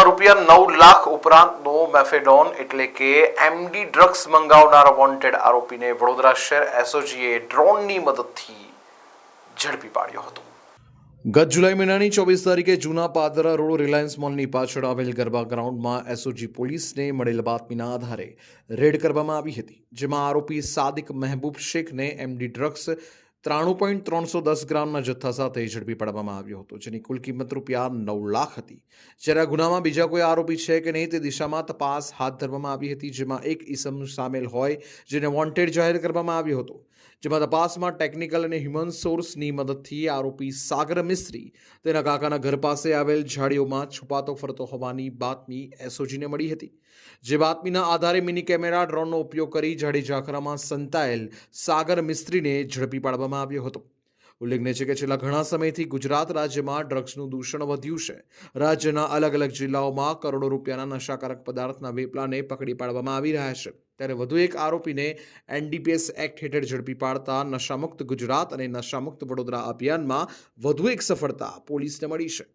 વડોદરામાં રૂપિયા નવ લાખ ઉપરાંતનો મેફેડોન એટલે કે એમડી ડ્રગ્સ મંગાવનાર વોન્ટેડ આરોપીને વડોદરા શહેર એસઓજીએ ડ્રોનની મદદથી ઝડપી પાડ્યો હતો. ગત જુલાઈ મહિનાની ચોવીસ તારીખે જૂના પાદરા રોડ રિલાયન્સ મોલની પાછળ આવેલ ગરબા ગ્રાઉન્ડમાં એસઓજી પોલીસને મળેલ બાતમીના આધારે રેડ કરવામાં આવી હતી, જેમાં આરોપી સાદિક મહેબૂબ શેખને એમડી ડ્રગ્સ ત્રાણું પોઈન્ટ ત્રણસો દસ ગ્રામના જથ્થા સાથે ઝડપી પાડવામાં આવ્યો હતો, જેની કુલ કિંમત રૂપિયા નવ લાખ હતી. જ્યારે આ ગુનામાં બીજા કોઈ આરોપી છે કે નહીં તે દિશામાં તપાસ હાથ ધરવામાં આવી હતી, જેમાં એક ઈસમ સામેલ હોય, જેને વોન્ટેડ જાહેર કરવામાં આવ્યો હતો. જેમાં તપાસમાં ટેકનિકલ અને હ્યુમન સોર્સની મદદથી આરોપી સાગર મિસ્ત્રી તેના કાકાના ઘર પાસે આવેલ ઝાડીઓમાં છુપાતો ફરતો હોવાની બાતમી એસઓજીને મળી હતી. જે બાતમીના આધારે મિની કેમેરા, ડ્રોનનો ઉપયોગ કરી ઝાડી ઝાખરામાં સંતાયેલ સાગર મિસ્ત્રીને ઝડપી પાડવામાં આવ્યો હતો. ઉલ્લેખનીય છે કે છેલ્લા ઘણા સમયથી ગુજરાત રાજ્યમાં ડ્રગ્સનું દૂષણ વધ્યું છે. રાજ્યના અલગ અલગ જિલ્લાઓમાં કરોડો રૂપિયાના નશાકારક પદાર્થના વેપલાને પકડી પાડવામાં આવી રહ્યા છે. ત્યારે વધુ એક આરોપીને એનડીપીએસ એક્ટ હેઠળ ઝડપી પાડતા નશામુક્ત ગુજરાત અને નશામુક્ત વડોદરા અભિયાનમાં વધુ એક સફળતા પોલીસને મળી છે.